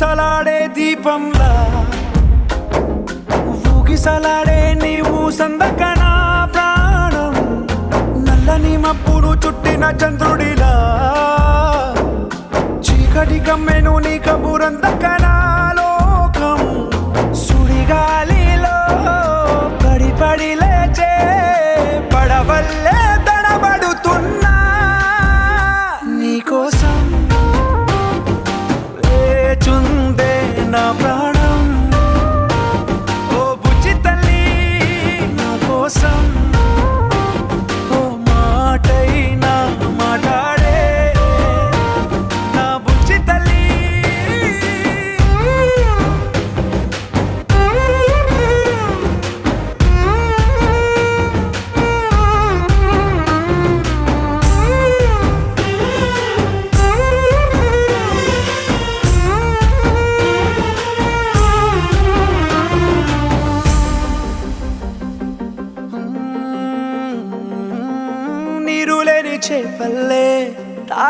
ఊగిసలాడే దీపంలా. ఊగిసలాడే నీవు సందకన ప్రాణం. నల్లని మప్పుడు చుట్టిన చంద్రుడిలా. చీకటి కమ్మెను నీ కబురందకన లోకం. సుడిగాలి వేచుందే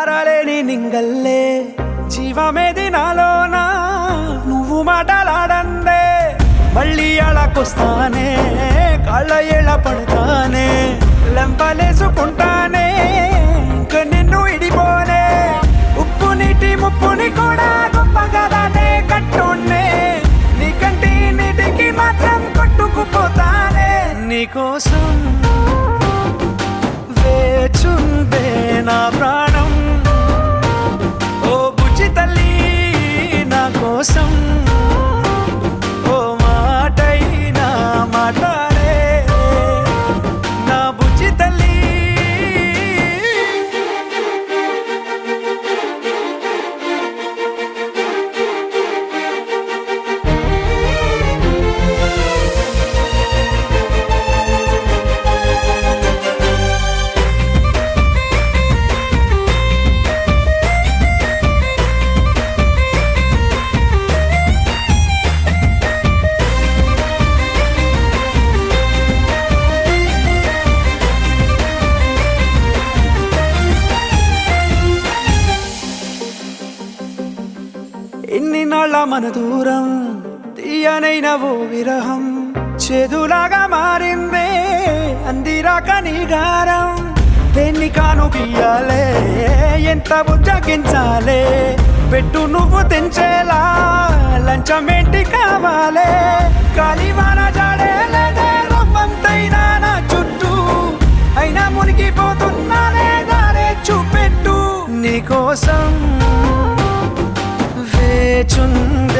తారలేని నింగల్లే. జీవమేది నాలోనా నువ్వు మాటలాడందే. మళ్ళీ అళకొస్తానే కాళ్ళ ఏళ్ళ పడతానే. లెంపలేసుకుంటానే ఇంక నిన్ను ఇడిపోనే ఉప్పు నీటి ముప్పుని కూడా గొప్పగా దాటే కట్టున్నే. నీ కంటి నీటికి మాత్రం కొట్టుకుపోతానే. నీకోసం వేచుందే నా మన దూరం తీయనైన ఓ విరహం. చేదులాగా మారిందే అందిరాక నీగారం దేన్ని కాను గీయాలే ఎంత ఉజ్జగించాలే పెట్టు నువ్వు తెంచేలా లంచమేంటి కావాలే. కాలివాన జాడే రవ్వంతైనా నా చుట్టూ. అయినా మునిగిపోతున్నానే దారే చూపెట్టు. నీకోసం వేచుందే నా ప్రాణం